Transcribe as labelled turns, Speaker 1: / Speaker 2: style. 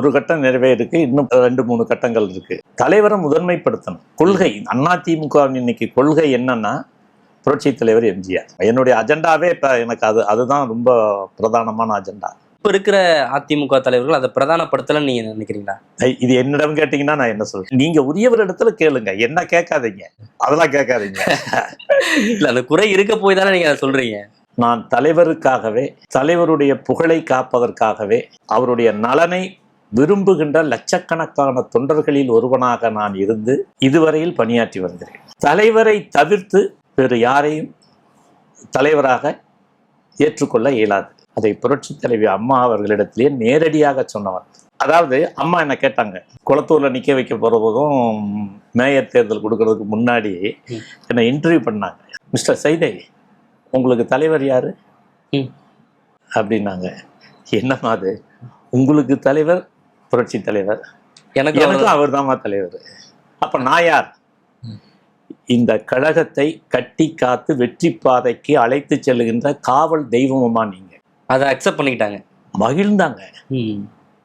Speaker 1: ஒரு கட்டம் நிறைவேறிருக்கு இன்னும் ரெண்டு மூணு கட்டங்கள் இருக்கு. தலைவரை முதன்மைப்படுத்தணும். கொள்கை. அதிமுக இன்னைக்கு கொள்கை என்னன்னா புரட்சி தலைவர் எம்ஜிஆர். என்னுடைய அஜெண்டாவே இப்ப எனக்கு அது அதுதான் ரொம்ப பிரதானமான அஜெண்டா.
Speaker 2: இப்ப இருக்கிற அதிமுக தலைவர்கள் அதை பிரதானப்படுத்தலன்னு நீங்க நினைக்கிறீங்களா?
Speaker 1: இது என்னிடம் கேட்டீங்கன்னா நான் என்ன சொல்றேன் நீங்க உரியவர் இடத்துல கேளுங்க. என்ன கேட்காதீங்க. அதெல்லாம் கேட்காதீங்க.
Speaker 2: இல்ல அந்த குறை இருக்க போய் தானே நீங்க அதை சொல்றீங்க.
Speaker 1: நான் தலைவருக்காகவே தலைவருடைய புகழை காப்பதற்காகவே அவருடைய நலனை விரும்புகின்ற லட்சக்கணக்கான தொண்டர்களில் ஒருவனாக நான் இருந்து இதுவரையில் பணியாற்றி வருகிறேன். தலைவரை தவிர்த்து வேறு யாரையும் தலைவராக ஏற்றுக்கொள்ள இயலாது. அதை புரட்சி தலைவி அம்மா அவர்களிடத்திலேயே நேரடியாக சொன்னவர் அதாவது அம்மா என்ன கேட்டாங்க? குளத்தூர்ல நிக்க வைக்க போறதும் மேயர் தேர்தல் கொடுக்கறதுக்கு முன்னாடி. என்னை இன்டர்வியூ பண்ணாங்க. மிஸ்டர் சைதை உங்களுக்கு தலைவர் யாரு. அப்படின்னாங்க. என்னம்மா அது? உங்களுக்கு தலைவர் புரட்சி தலைவர்.
Speaker 2: எனக்கு
Speaker 1: எனக்கும் அவர் தலைவர். அப்ப நான் யார்? இந்த கழகத்தை கட்டி காத்து வெற்றி பாதைக்கு அழைத்து செல்லுகின்ற காவல் தெய்வமுமா நீங்க.
Speaker 2: அதை அக்செப்ட் பண்ணிக்கிட்டாங்க.
Speaker 1: மகிழ்ந்தாங்க.